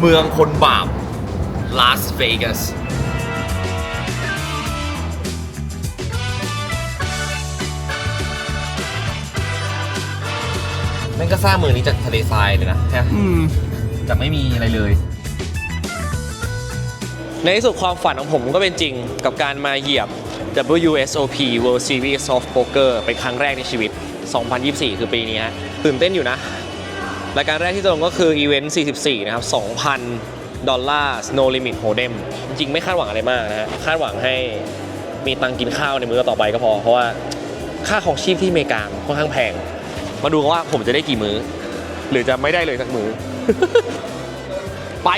แล้วครับเมืองคนบาปลาสเวกัสแม่งก็สร้างเมืองนี้จากทะเลทรายเลยนะใช่ไหมอืมจากไม่มีอะไรเลย ในที่สุดความฝันของผมก็เป็นจริงกับการมาเหยียบ WSOP World Series of Poker เป็นครั้งแรกในชีวิต 2024 คือปีนี้ฮะตื่นเต้นอยู่นะ รายการแรกที่จะลงก็คืออีเวนต์44 นะครับ 2,000 ดอลลาร์ No Limit Hold'em จริงๆ ไม่คาดหวังอะไรมากนะฮะ คาดหวังให้มีตังค์กินข้าวในมื้อต่อไปก็พอ เพราะว่าค่าของชีพที่อเมริกาค่อนข้างแพง มาดูกันว่าผมจะได้กี่มื้อ หรือจะไม่ได้เลยสักมื้อ ไป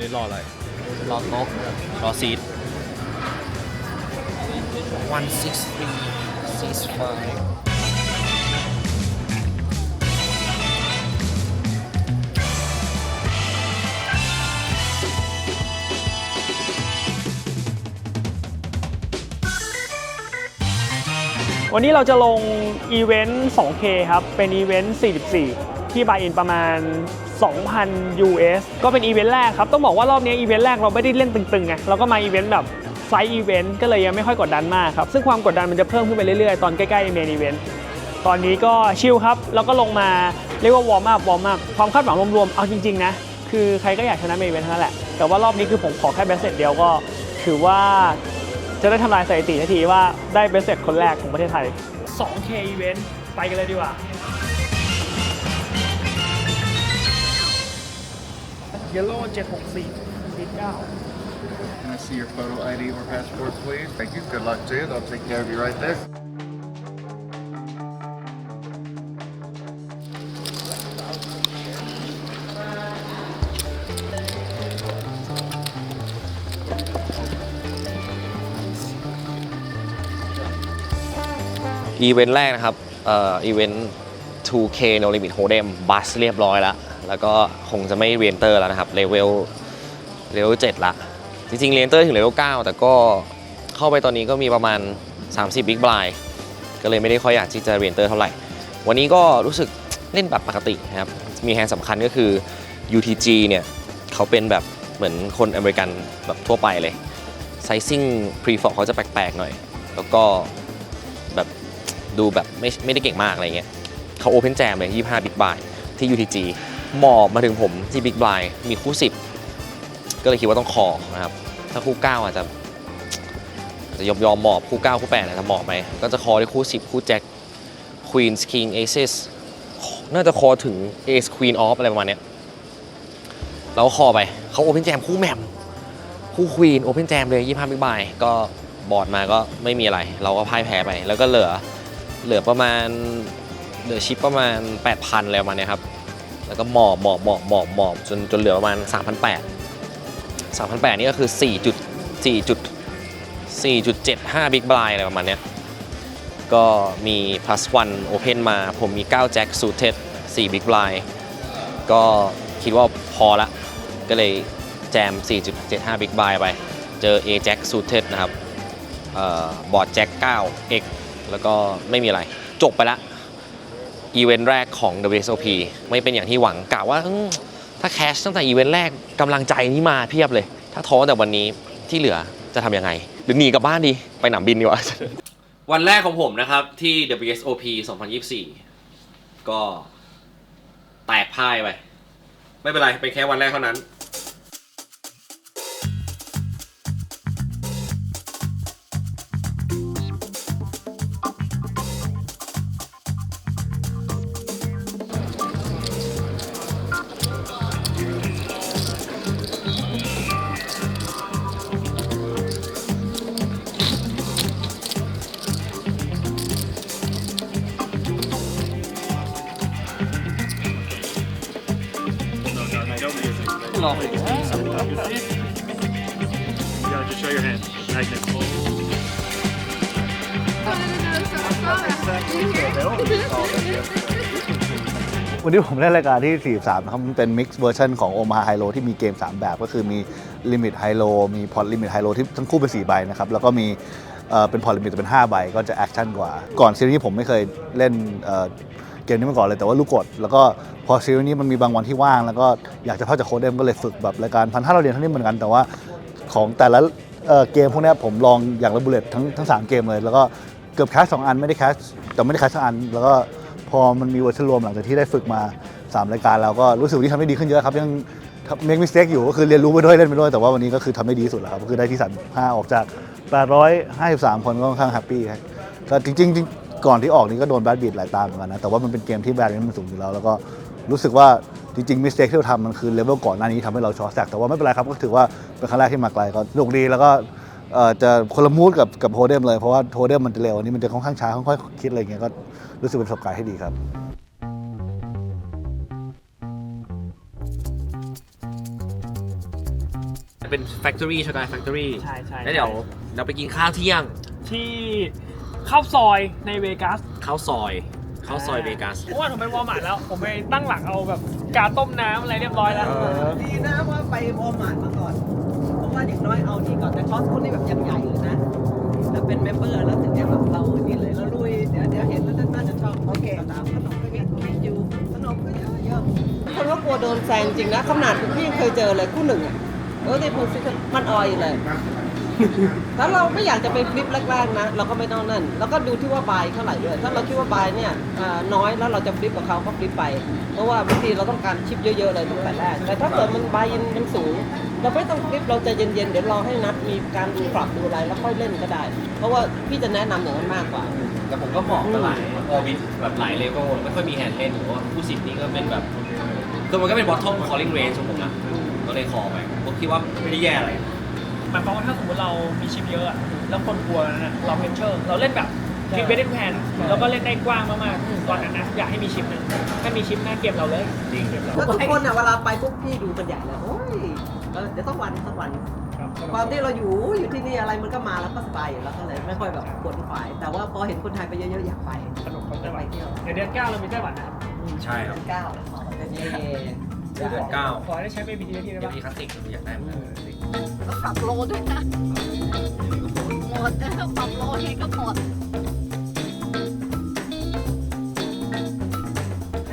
นี่รออะไร รอโต๊ะรอซีด one six three six five วันนี้เราจะลงอีเวนต์ 2K ครับ เป็นอีเวนต์ 44 ที่บายอินประมาณ 2,000 US ก็เป็นอีเวนต์แรกครับ ต้องบอกว่ารอบนี้อีเวนต์แรกเราไม่ได้เล่นตึงๆไงเราก็มาอีเวนต์แบบไซส์อีเวนต์ก็เลยยังไม่ค่อยกดดันมากครับ ซึ่งความกดดันมันจะเพิ่มขึ้นไปเรื่อยๆ ตอนใกล้ๆเมนอีเวนต์ตอนนี้ก็ชิลครับ แล้วก็ลงมาเรียกว่าวอร์มอัพวอร์มอัพความคาดหวังรวมๆ เอาจริงๆ นะ คือใครก็อยากชนะเมนอีเวนต์นั้นแหละ แต่ว่ารอบนี้คือผมขอแค่เบสเซตเดียวก็ ถือว่าจะได้ทำลายสถิติทันทีว่าได้เบสเซตคนแรกของประเทศไทย 2K event ไปกันเลยดีกว่า Yellow 764สี9 Can I see your photo ID or passport, please? Thank you. Good luck to you. They'll take care of you right there. อีเวนต์แรกนะครับ เอ่อ อีเวนต์ 2K No Limit Hold'em บัสเรียบร้อยแล้ว แล้วก็คงจะไม่เรียนเตอร์แล้วนะครับเลเวลเลเวล7ละ จริงๆเรียนเตอร์ถึงเลเวล9แต่ก็เข้าไปตอนนี้ก็มีประมาณ 30 Big Blind ก็เลยไม่ได้ค่อยอยากที่จะเรียนเตอร์เท่าไหร่ วันนี้ก็รู้สึกเล่นแบบปกตินะครับ มีแฮนด์สำคัญก็คือ UTG เนี่ยเขาเป็นแบบเหมือนคนอเมริกันแบบทั่วไปเลยไซซิ่งพรีฟอร์เขาจะแปลกๆหน่อย แล้วก็แบบดูแบบไม่ไม่ได้เก่งมากอะไรเงี้ยเขาโอเพนแจมเลย 25 Big Buy ที่ UTG หมอบมาถึงผมที่ Big Buy มีคู่ 10 ก็เลยคิดว่าต้องคอนะครับ ถ้าคู่ 9 อาจจะอาจจะยอมยอมหมอบคู่ 9 คู่ 8 อาจจะหมอบไหมก็จะคอได้คู่ 10 คู่แจ็ค Queens King Aces น่าจะคอถึง Ace Queen Off อะไรประมาณเนี้ยแล้วก็คอไปเขาโอเพนแจมคู่แหมมคู่ Queen โอเพนแจมเลย25 Big Buy ก็บอร์ดมาก็ไม่มีอะไร เราก็พ่ายแพ้ไป แล้วก็เหลือเหลือประมาณเหลือชิปประมาณ 8,000อะไรประมาเนี้ยครับ แล้วก็หมอบหมอบหมอบหมอบหมอบจนจนเหลือประมาณ 3,800 3,800 นี่ก็คือ 4 จุด4จุด4.75 Big Blind อะไรประมาณเนี้ย ก็มี plus one open มา ผมมี 9 Jack suited 4 Big Blind ก็คิดว่าพอละ ก็เลยแจม 4.75 Big Blind ไป เจอ A Jack suited นะครับออบอร์ดแจ็ค9 X แล้วก็ไม่มีอะไร จบไปละ อีเวนต์แรกของ WSOP ไม่เป็นอย่างที่หวังกะว่าถ้าแคชตั้งแต่อีเวนต์แรกกำลังใจนี่มาเพียบเลย ถ้าท้อแต่วันนี้ที่เหลือจะทำยังไง หรือหนีกลับบ้านดีไปหนามบินดีกว่า วันแรกของผมนะครับที่ WSOP 2024 ก็แตกพ่ายไป ไม่เป็นไร เป็นแค่วันแรกเท่านั้น Yeah, just show your hand. Magnet. วันนี้ผมเล่นรายการที่ 43 นะครับมันเป็น mix version ของ Omaha High Low ที่มีเกม 3 แบบ ก็คือมี Limit High Low มี Pot Limit High Low ที่ทั้งคู่เป็น 4 ใบนะครับ แล้วก็มีเอ่อเป็น Pot Limit แต่เป็น 5 ใบ ก็จะแอคชั่นกว่า ก่อนซีรีส์ผมไม่เคยเล่นเอ่อ มนี้มาก่อนเลยแต่ว่าลูกกดแล้วก็พอซีรีส์นี้มันมีบางวันที่ว่าง แล้วก็อยากจะเข้าจากโค้ดเดมก็เลยฝึกแบบรายการพันห้าเราเรียนเท่านี้เหมือนกันแต่ว่าของแต่ละเเกมพวกนี้ผมลองอย่างละบุเลตทั้งทั้งสามเกมเลย แล้วก็เกือบแคสสองอันไม่ได้แคสแต่ไม่ได้แคสสักอัน แล้วก็พอมันมีเวอร์ชันรวมหลังจากที่ได้ฝึกมา3รายการแล้วก็รู้สึกที่ทำได้ดีขึ้นเยอะครับยังเมคมิสเทคอยู่ก็คือเรียนรู้ไปด้วยเล่นไปด้วยแต่ว่าวันนี้ก็คือทำได้ดีสุดแล้วครับก็คือได้ที่35ออกจาก 853 คนก็ค่อนข้างแฮปปี้ครับก็จริงๆ ก่อนที่ออกนี้ก็โดนแบดบีดหลายตาเหมือนกันนะ แต่ว่ามันเป็นเกมที่แบดมันสูงอยู่แล้ว แล้วก็รู้สึกว่าจริงๆมิสเทคที่เราทำมันคือเลเวลก่อนหน้านี้ทำให้เราช็อตแซกแต่ว่าไม่เป็นไรครับก็ถือว่าเป็นครั้งแรกที่มาไกลก็สนุกดีแล้วก็เอ่อจะคนละมูดกับกับโฮเดมเลยเพราะว่าโฮเดมมันจะเร็วอันนี้มันจะค่อนข้างช้าค่อยๆคิดอะไรอย่างเงี้ยก็รู้สึกเป็นประสบการณ์ที่ดีครับเป็น Factory ช็อกโกแลต Factory ใช่ใช่แล้วเดี๋ยวเราไปกินข้าวเที่ยงที่เข้าซอยในเวกัสข้าวซอยข้าวซอยเวกัสเพราะว่าผมไปวอร์มาร์ทแล้ว ผมไปตั้งหลักเอาแบบกาต้มน้ำอะไรเรียบร้อยแล้ว ดีนะว่าไปวอลมาร์ทมาก่อน เพราะว่าอย่างน้อยเอานี่ก่อนแต่คอสคุณนี่แบบยังใหญ่เลยนะแล้วเป็นเมมเบอร์แล้วถึงจะแบบเรานี่เลยแล้วลุยเดี๋ยวเดี๋ยวเห็นแล้วน่าจะชอบโอเคตามขนมก็เงี้ยมีอยู่ขนมก็เยอะเยอะคนว่ากลัวโดนแซงจริงนะขนาดพี่ยังเคยเจอเลยคู่หนึ่งอะเออในโพสิชันมันออยเลย ถ้าเราไม่อยากจะไปฟลิปแรกๆนะ เราก็ไม่ต้องนั่น แล้วก็ดูที่ว่าบายเท่าไหร่ด้วย ถ้าเราคิดว่าบายเนี่ยอ่าน้อยแล้วเราจะฟลิปกับเขาก็ฟลิปไป เพราะว่าบางทีเราต้องการชิปเยอะๆเลยตั้งแต่แรก แต่ถ้าเกิดมันบายอินมันสูง เราไม่ต้องฟลิปเราจะเย็นๆเดี๋ยวรอให้นัดมีการดูปรับดูอะไรแล้วค่อยเล่นก็ได้ เพราะว่าพี่จะแนะนำอย่างนั้นมากกว่า แต่ผมก็บอกกับหลายออบิทแบบหลายเลเวลไม่ค่อยมีแฮนด์เล่นหรือว่าผู้สิบนี่ก็เป็นแบบคือมันก็เป็น bottom calling range ของผมนะก็เลยคอไปผมคิดว่าไม่ได้แย่อะไร หมายความว่าถ้าสมมติเรามีชิปเยอะอะแล้วคนกลัวนั้นอะเราเพนเชอร์ เราเล่นแบบคิกเบดแพนแล้วก็เล่นได้กว้างมากๆตอนนั้นนะอยากให้มีชิปหนึงถ้ามีชิปหน้าเกมเราเลยจริงแล้วทุกคนอะเวลาไปพวกพี่ดูกันใหญ่เลยโอ้ยเออเดี๋ยวต้องวันต้องวันความที่เราอยู่อยู่ที่นี่อะไรมันก็มาแล้วก็สบายอยู่แล้วก็เลยไม่ค่อยแบบขวนขวาย แต่ว่าพอเห็นคนไทยไปเยอะๆอยากไปสนุกกับไต้หไปวันเที่ยวเดี๋ยวเดือนเก้าเรามีไต้หวันนะครับใช่ครับเก้าเย้เดือนเก้าขอได้ใช้เบบีทีได้ที่ได้เดี๋ยวปะมีคลาสสิกอยากได้เหมือนกัน ต้องปรับโลด้วยนะ หมดปรับโลเองก็หมด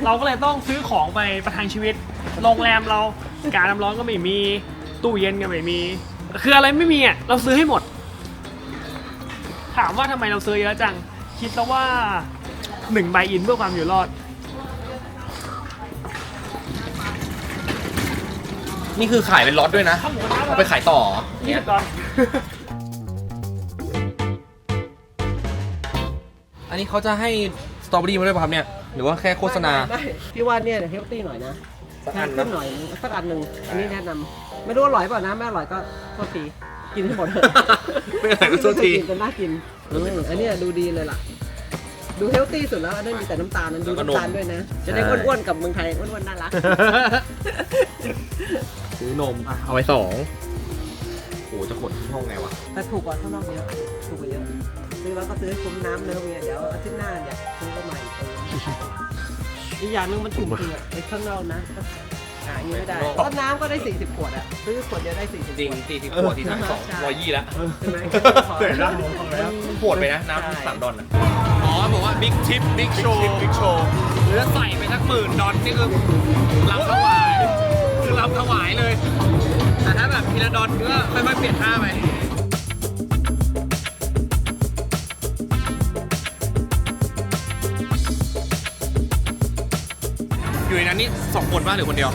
เราก็เลยต้องซื้อของไปประทังชีวิต โรงแรมเราการน้ำร้อนก็ไม่มี ตู้เย็นก็ไม่มี คืออะไรไม่มีอะ เราซื้อให้หมด ถามว่าทำไมเราซื้อเยอะจัง คิดซะว่าหนึ่งใบอินเพื่อความอยู่รอด นี่คือขายเป็นล็อตด้วยนะข้าวหมูกระทะเอาไปขายต่อยี่เนี่สิยบตอนอันนี้เขาจะให้สตรอเบอรี่มาด้วยป่ะครับเนี่ย หรือว่าแค่โฆษณา ไม่ไม่พี่ว่าเนี่ยเฮลตี้หน่อยนะสักอันนะ ขึ้นหน่อยนึงสักอันหนึ่งอันนี้แนะนำไม่รู้อร่อยเปล่านะไม่อร่อยก็โทษทีกินให้หมดเถอะไม่อร่อยก็โทษที กินจนน่ากินอืมอันเนี้ยดูดีเลยล่ะ ดูเฮลตี้สุดแล้วอันนั้นมีแต่น้ำตาลนั้นดูแล้วก็นมน้ำตาลด้วยนะ จะได้ใช่อ้วนๆกับเมืองไทยอ้วนๆน่ารัก ซื้อนมอะเอาไปสองโอ้โหจะขนที่ห้องไงวะแต่ถูกกว่าข้างนอกเยอะถูกกว่าเยอะซื้อแล้วก็ซื้อให้คุ้มน้ำเนื้อเมียเดี๋ยวอาทิตย์หน้าเนี่ยซื้อมาใหม่อีกอย่างหนึงมันถูกจริงอะไอ้ข้างนอกนะก็หาอย่างนี้ไม่ได้เพราะน้ำก็ได้ 40 ขวดอะซื้อขวดเดียวได้ 40จริงขวดสี่สิบขวดที่ทั้งสองใช่ร้อยยี่แล้วใช่ไหมเดี๋ยวนะมันโหดไปนะน้ำสามดอลนะอ๋อบอกว่าบิ๊กทิปบิ๊กโชว์บิ๊กโชว์หรือใส่ไปสักหมื่นดอลนี่คือลำถวายคือ ลำถวายเลย แต่ถ้าแบบทีละดอลก็ค่อยๆเปลี่ยนท่าไปอยู่ในนั้นนี่สองคนป่ะหรือคนเดียว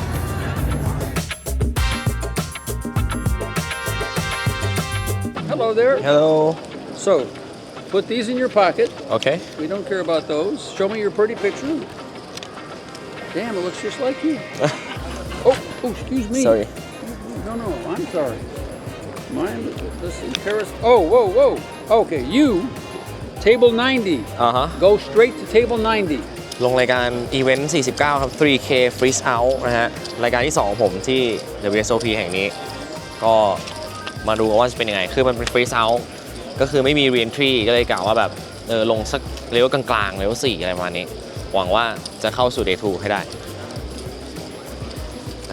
Hello there. Hello So, put these in your pocket. Okay We don't care about those. Show me your pretty picture. Damn, it looks just like you. Oh, oh, excuse me. Sorry No, no, I'm sorry. Mine, this is Paris. Oh, whoa, whoa. Okay, you, table 90. อ่าฮะ Go straight to table 90. ลงรายการอีเวนต์49 ครับ 3K Freeze Out นะฮะ รายการที่2ของผมที่ WSOP แห่งนี้ ก็มาดูกันว่าจะเป็นยังไง คือมันเป็น Freeze Out ก็คือไม่มี Reentry ก็เลยกล่าวว่าแบบ เออ ลงสักเลเวลกลางๆเลเวล4อะไรประมาณนี้ หวังว่าจะเข้าสู่ day 2 ให้ได้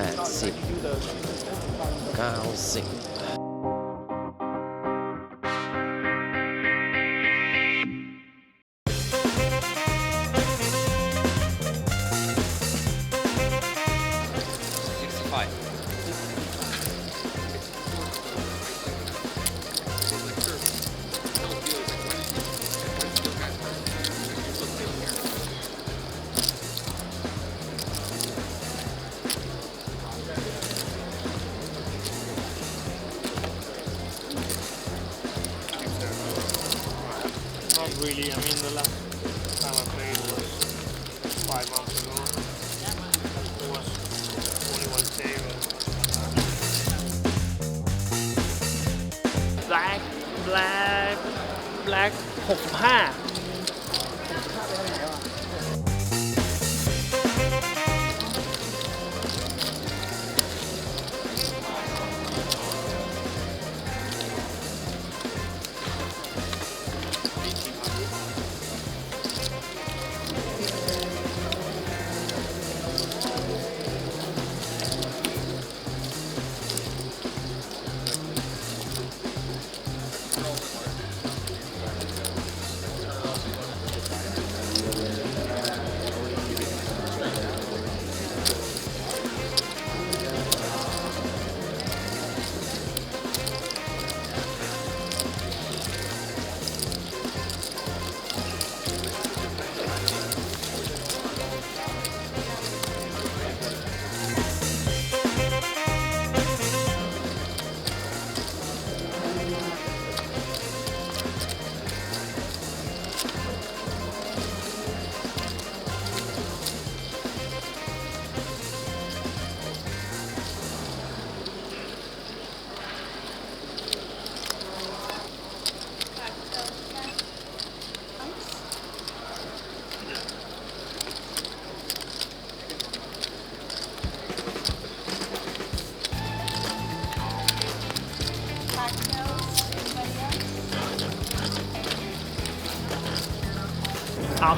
80 90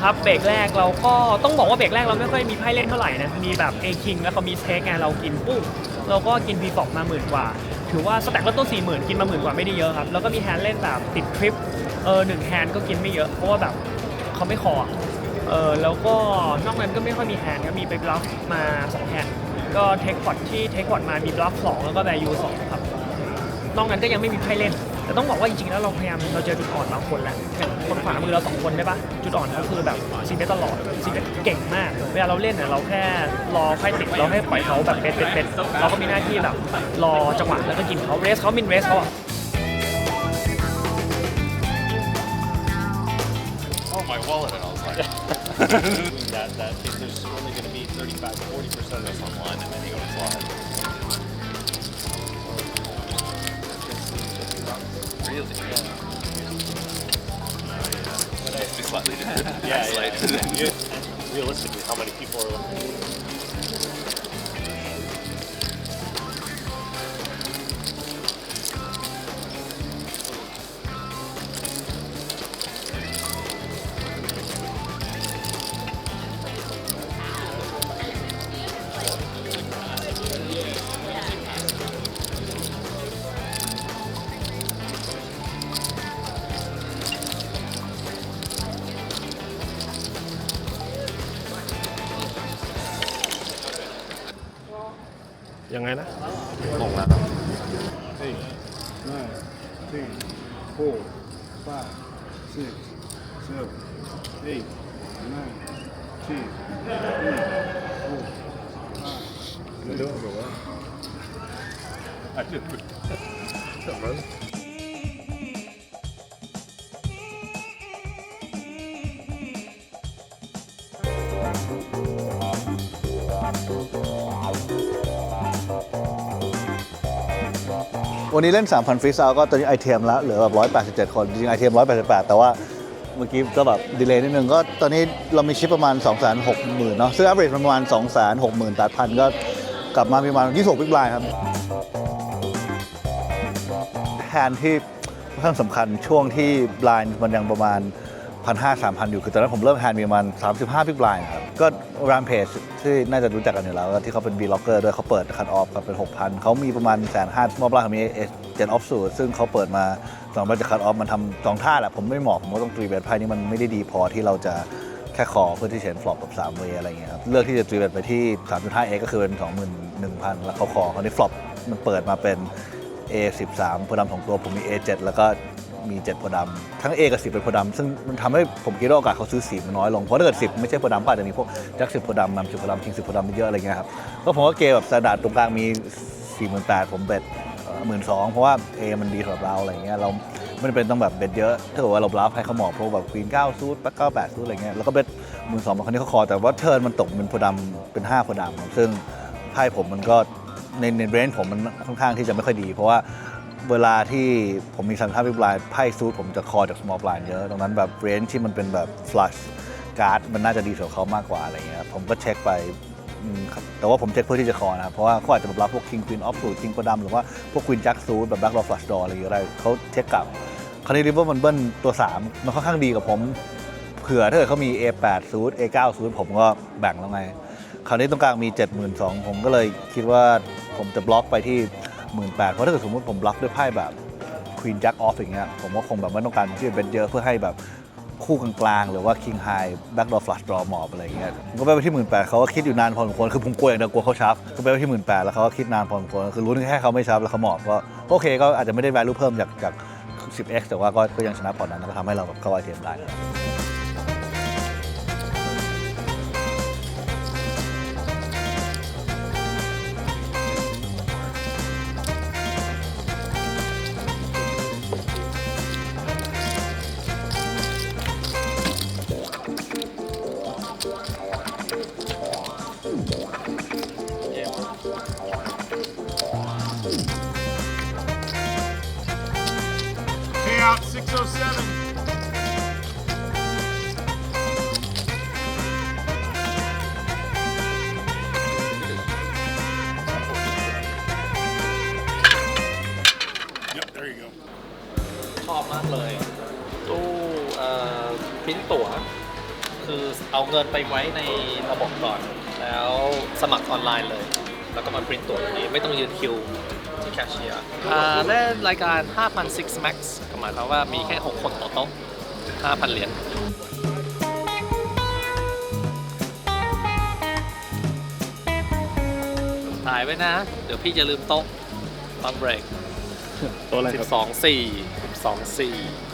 ครับเบรกแรกเราก็ต้องบอกว่าเบรกแรกเราไม่ค่อยมีไพ่เล่นเท่าไหร่นะ มีแบบ A King แล้วเขามีเทคไงเรากินปุ๊บเราก็กิน V 2มาหมื่นกว่า ถือว่าสแต็กเริ่มต้นสี่หมื่นกินมาหมื่นกว่าไม่ได้เยอะครับ แล้วก็มีแฮนด์เล่นแบบติดทริปเออหนึ่งแฮนด์ก็กินไม่เยอะ เพราะว่าแบบเขาไม่คอเออแล้วก็นอกนั้นก็ไม่ค่อยมีแฮนด์ก็มีไปบล็อกมาสองแฮนด์ก็เทคพอตที่เทคพอตมามีบล็อกสองแล้วก็แวร์ยูสองครับนอกนั้นก็ยังไม่มีไพ่เล่น แต่ต้องบอกว่าจริงๆแล้วเราพยายามเราเจอจุดอ่อนบางคนแล้วคนขวามือเราสองคนได้ปะจุดอ่อนก็คือแบบซีเบสตลอดซีเบสเก่งมาก เวลาเราเล่นเนี่ยเราแค่รอไพ่ติดเราให้ปล่อยเขาแบบเป็ดเป็ดเป็ดเราก็มีหน้าที่แบบรอจังหวะแล้วก็กินเขาเรสเขามินเรสเขาอะ Oh, my wallet. And I was like, that, that there's only going to be 35 to 40 percent of us online, and then yeah. yeah. Realistically, how many people are looking? ยังไงนะตกแล้วครับสี่หนึ่งสี่หกแปดสิบเจ็ดแปหนึ่สี่หกแปดเดี๋ยวบอว่าอาจจะแล้ว วันนี้เล่น 3,000ฟรีสไตล์ก็ตอนนี้ไอเทมแล้วเหลือแบบ187 คน จริงๆไอเทม188 แต่ว่าเมื่อกี้ก็แบบดีเลย์นิดนึงก็ตอนนี้เรามีชิปประมาณ 2 6 0 0 0 0เนาะซึ่งอัพเรทประมาณ 2 6 8 0 0 0 ก็กลับมาประมาณ26บิ๊กไลน์ครับแฮนด์ที่ค่อนข้างสำคัญช่วงที่ไลน์มันยังประมาณ พันห้าสามพันอยู่คือตอนนั้นผมเริ่มแฮนด์มีประมาณ35พิกไลน์ครับก็รามเพจที่น่าจะรู้จักกันอยู่แล้ว ที่เขาเป็น B Locker ด้วยเขาเปิดคั t ออฟครับเป็น6,000เขามีประมาณแสนห้ามอบล่างมีเจนออฟสูซึ่งเขาเปิดมาสองใบจะคั t ออฟมันทำสองท่าแหละผมไม่เหมาะผมก็ต้องตรีเบทไพ่นี้มันไม่ได้ดีพอที่เราจะแค่คอเพื่อที่เห็นฟลอปแบบ3เวยอะไรเงี้ยครับเลือกที่จะตรีเบทไปที่ 3.5 a ก็คือเป็น21,000 แล้วเขาคอคราวนี้ฟลอปมันเปิดมาเป็น A13 โพธิ์ดำสองตัวผมมี A7 แล้วก็ มี7โพธิ์ดำทั้ง A กับ 10 เป็นโพอดำซึ่งมันทำให้ผมคิดว่าโอกาสเขาซื้อสีมันน้อยลง เพราะถ้าเกิด 10 ไม่ใช่โพดำก็อาจจะมีพวกจัก10โพธิ์ดำนำ10โพดำคิง10โพดำเยอะอะไรเงี้ยครับก็ผมว่าเกแบบสแตนดาร์ดตรงกลางมี 48,000ผมเบ็ดหมื่นสองเพราะว่า A มันดีสำหรับเราอะไรเงี้ยเราไม่จำเป็นต้องแบบเบ็ดเยอะถ้าเกิดว่าเราบลัฟให้เขาเหมาะพวกแบบควีน9ซูดแบ็ค9 8ซูดอะไรเงี้ยแล้วก็เบ็ดหมื่นสองบางครั้งที่เขาคอแต่ว่าเทิร์นมันตกเป็นโพดำเป็น5โพดำซึ่งไพ่ผมมันก็ในในเรนจ์ผมมันค่อนข้างที่จะไม่ค่อยดี เพราะว่า เวลาที่ผมมีสันทับวิบลายไพ่ซูดผมจะคอจาก small blind เยอะตรงนั้นแบบเรนจ์ที่มันเป็นแบบ flush การ์ดมันน่าจะดีสำหรับเขามากกว่าอะไรเงี้ยผมก็เช็คไปอืมครับแต่ว่าผมเช็คเพื่อที่จะคอนะครับเพราะว่าเขาอาจจะแบบรับพวก king queen of suit king โพดำหรือว่าพวก queen jack suit แบบ black draw flush draw อะไรอย่างเงี้ยเขาเช็คกลับคราวนี้ริเวอร์มันเบิ้ลตัว3มันค่อนข้างดีกับผมเผื่อถ้าเกิดเขามี A8 ซูด A9 ซูดผมก็แบ่งแล้วไง คราวนี้ตรงกลางมี 72,000ผมก็เลยคิดว่าผมจะบล็อกไปที่ 18,000เพราะถ้าเกิดสมมติผมบล็อกด้วยไพ่แบบ Queen Jack off อย่างเงี้ยผมก็คงแบบไม่ต้องการที่จะเป็นเยอะเพื่อให้แบบคู่กลางๆ หรือว่า King High Backdoor Flush Draw หมอบอะไรเงี้ยผมก็ไปที่18,000เขาก็คิดอยู่นานพอสมควรคือผมกลัวอย่างเดียวกลัวเขาชับก็ไปที่18,000แปดแล้วเขาก็คิดนานพอสมควรคือรู้แค่เขาไม่ชับแล้วเขาหมอบก็โอเคก็อาจจะไม่ได้ value เพิ่มจากจาก 10x แต่ว่าก็ยังชนะพอนั้นก็ทำให้เราแบบเข้าไอเทมได้ เอาเงินไปไว้ในระบบก่อน แล้วสมัครออนไลน์เลย แล้วก็มาปริ้นตั๋วตรงนี้ไม่ต้องยืนคิวที่แคชเชียร์อ่าได้รายการ 5,006 max ก็หมายความว่ามีแค่ 6 คนต่อโต๊ะ5,000 เหรียญถ่ายไว้นะ เดี๋ยวพี่จะลืมโต๊ะตอนเบรกตัวอะไรครับ12 4 12 4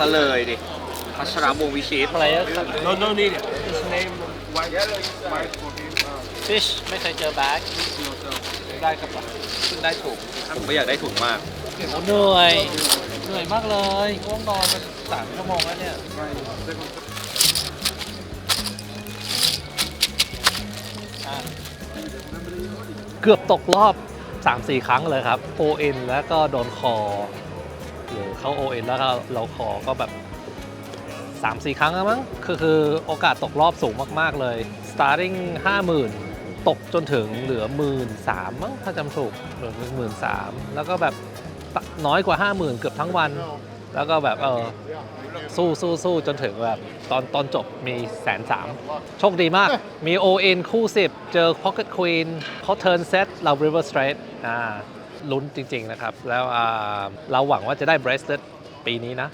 ซะเลยดิพัชรวงศ์วิชิต อะไรอะ No, no need it. Just name white, white for him. Uh, ฟิชไม่เคยเจอแบ็คได้ครับเพิ่งได้ถูกผมก็อยากได้ถุงมาก โอ้เหนื่อย เหนื่อยมากเลยง่วงนอนมันสามชั่วโมงแล้วเนี่ยอะเกือบตกรอบ 3-4 ครั้งเลยครับ ON แล้วก็โดนคอ หรือเขา ON แล้วก็เราคอก็แบบ 3-4 ครั้งแล้วมั้งคือคือโอกาสตกรอบสูงมากๆเลย starting 50,000 ตกจนถึงเหลือ 1 3ื่นมั้งถ้าจำถูกเหลือหมื่นสามแล้วก็แบบน้อยกว่า 50,000 เกือบทั้งวัน แล้วก็แบบเออสู้สู้สู้จนถึงแบบตอนตอนจบมีแสนสามโชคดีมาก มี ON คู่ 10 เจอ Pocket Queen เขาเทิร์นเซตเรา River Straight อ่า ลุ้นจริงๆนะครับ แล้วเราหวังว่าจะได้ Bracelet ปีนี้นะ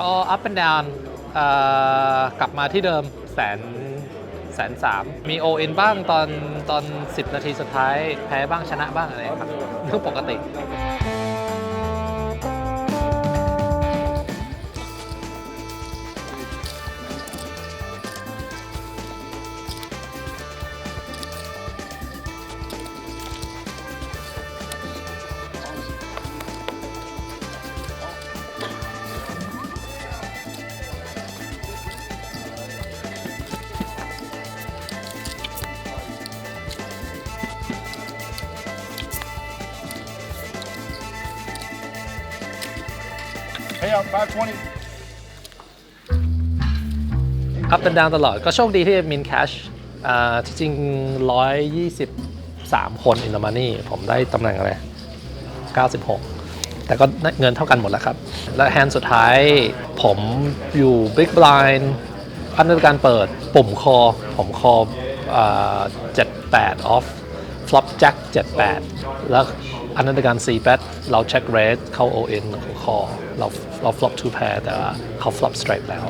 ก็ up and down กลับมาที่เดิมแสนแสนสามมี o in บ้างตอนตอน 10 นาทีสุดท้าย แพ้บ้างชนะบ้างอะไรครับเรื่องปกติ Hey, up 520. up and down ตลอดก็โชคดีที่มินแคชที่จริง 123 คนอิน t มานี่ผมได้ตำแหน่งอะไร 96 แต่ก็เงินเท่ากันหมดแล้วครับ และแฮนด์สุดท้ายผมอยู่ Big Blind อันในการเปิดปุ่มคอ ผมคออ78 off flop jack 78 แล้ว อันนั้นในการซีแบทเราเช็คเรทเข้า ON ของคอเราเรา flop two pair แต่ว่าเขา flop straight แล้ว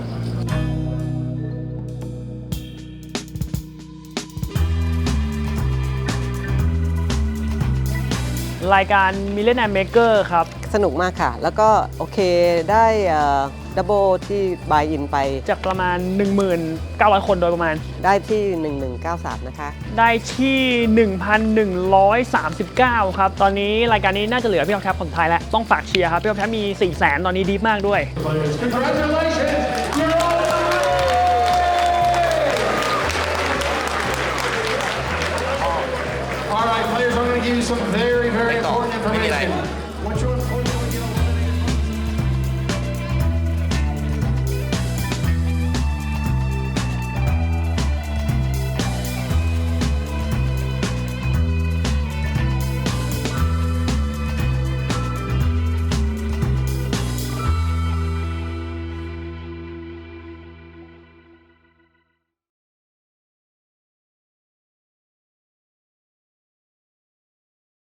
รายการ Millionaire Maker ครับ สนุกมากค่ะ แล้วก็โอเคได้ดับเบิลที่บายอินไป จากประมาณ 19,000 คนโดยประมาณ ได้ที่ 1193 นะคะ ได้ที่ 1,139 ครับ ตอนนี้รายการนี้น่าจะเหลือพี่ออฟแท็บคนสุดท้ายแล้ว ต้องฝากเชียร์ครับ พี่ออฟแท็บมี4 0 0 0 0 0 ตอนนี้ดีมากด้วย All you some very, very important information.